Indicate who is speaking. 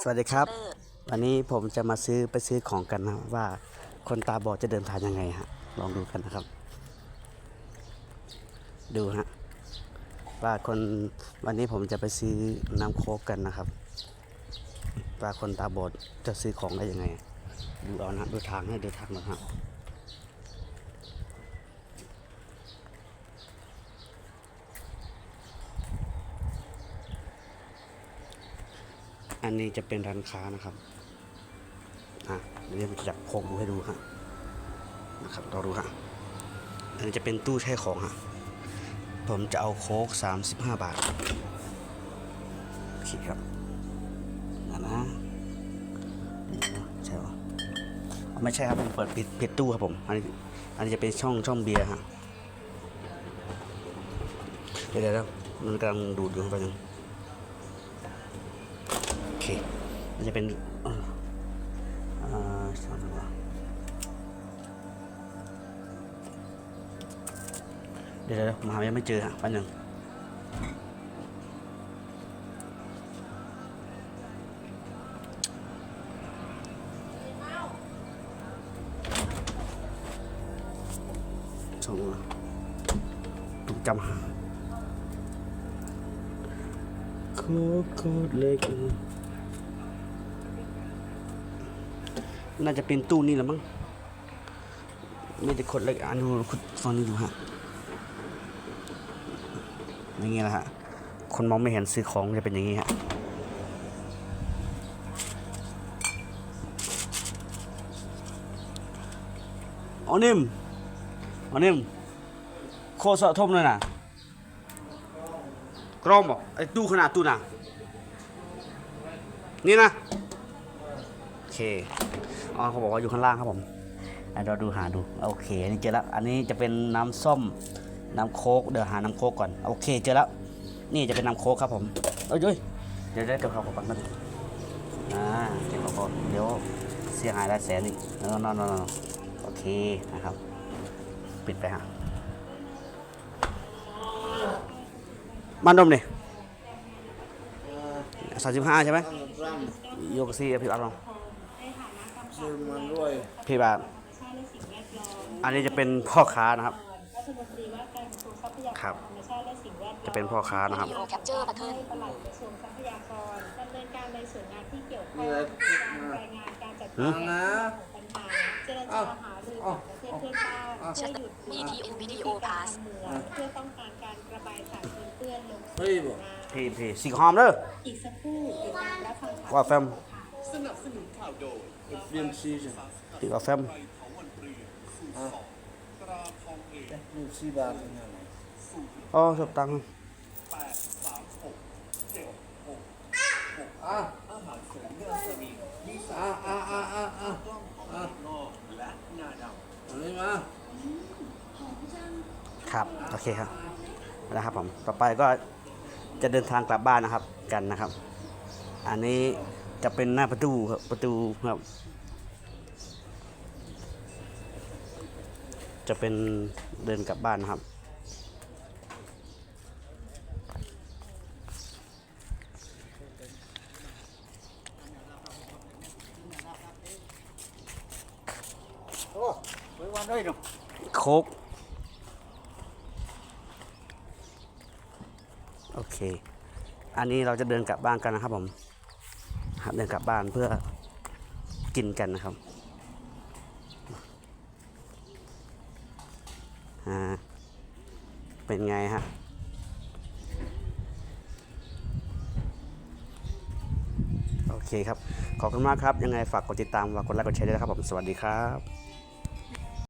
Speaker 1: สวัสดีครับ วันนี้ผมจะมาซื้อไปซื้อของกันนะว่าคนตาบอดจะเดินทางยังไงฮะลองดูกันนะครับ ดูฮะว่าคนวันนี้ผมจะไปซื้อน้ำโค้กกันนะครับ ว่าคนตาบอดจะซื้อของได้ยังไง ดูเอานะดูทางให้ดูทางหนะฮะ อันนี้จะเป็นร้านค้านะครับ อะเดี๋ยวผมจะจับโคกดูให้ดูฮะนะครับเราดูฮะอันนี้จะเป็นตู้แช่ของฮะ ผมจะเอาโค้ก35บาทโอเคครับอันนะใช่ปะอ๋อไม่ใช่ครับผมเปิดปิดปิดตู้ครับผม อันนี้อันนี้จะเป็นช่องช่องเบียร์ฮะ เดี๋ยวเดี๋ยวเดี๋ยวมันกำลังดูดอยู่ไปบนึง เคมันจะเป็นเอ่ออ่าสามตัวเดี๋ยวเดี๋ยวผมหายังไม่เจอฮะแป๊บนึงสองตัวถูกจำหาโน่าจะเป็นตู้นี่แหละมั้งไม่ได้กดเลยอ่านดูคุณฟังนี่ดูฮะอย่างเงี้ยแหละฮะคนมองไม่เห็นซื้อของจะเป็นอย่างงี้ฮะอ๋อนิ่มอ๋อนิ่มโคสะทมเลยนะกรอมบ่ไอ้ตู้ขนาดตู้น่ะนี่นะ เคอ๋อเขาบอกว่าอยู่ข้างล่างครับผมเราดูหาดูโอเคอันนี้เจอแล้วอันนี้จะเป็นน้ำส้มน้ำโค้กเดี๋ยวหาน้ำโค้กก่อนโอเคเจอแล้วนี่จะเป็นน้ำโค้กครับผมเอ้ยเดี๋ยวได้เก็บของก่อนนะอ่าเก็บของก่อนเดี๋ยวเสียหายหลายแสนอีกนอนนอนนอนโอเคนะครับ ปิดไปฮะมันดมนี่สามสิบห้าใช่ไหมโยกซี่พี่อัดลอง พี่แบบอันนี้จะเป็นพ่อค้านะครับ ครับ จะเป็นพ่อค้านะครับ
Speaker 2: วิดีโอแคปเจอร์บันทึก
Speaker 3: ให้ปลัดกระทรวงทรัพยากรดำเนินการในส่วนงานที่เกี่ยวข้อง
Speaker 4: มีอะไร
Speaker 3: การรายงานการจัดการ
Speaker 4: นะ
Speaker 3: ปัญหาเจรจาหารือกับประเทศเพื่อนบ้านเพื่อหยุด
Speaker 2: EDN วิดีโอพาส
Speaker 3: เมืองเพื่อต้องการการระบายสารปนเปื้อนลงสู่
Speaker 4: เฮ้ยบ่
Speaker 3: น้ำ
Speaker 1: พี่พี่สีหอมเด้อ
Speaker 3: อีกสักครู่ติดตามรับฟังข่าว
Speaker 1: ว่าแฟม
Speaker 4: Film season
Speaker 1: พี่ว่าแฟม
Speaker 4: นี่สี่บาทเนี่ย
Speaker 1: อ๋อสบตังค์
Speaker 4: อะอะอะอะอะอะอะอันนี้มา
Speaker 1: ครับ โอเคครับนะครับผม ต่อไปก็จะเดินทางกลับบ้านนะครับกันนะครับ อันนี้ จะเป็นหน้าประตูครับประตูครับ จะเป็นเดินกลับบ้านนะครับ
Speaker 4: โอ้ไปวันได้เนาะ
Speaker 1: โคกโอเค อันนี้เราจะเดินกลับบ้านกันนะครับผมครับ เดินกลับบ้านเพื่อกินกันนะครับอ่าเป็นไงฮะโอเคครับ ขอบคุณมากครับ ยังไงฝากกดติดตามฝากกดไลค์กดแชร์ด้วยนะครับผม สวัสดีครับ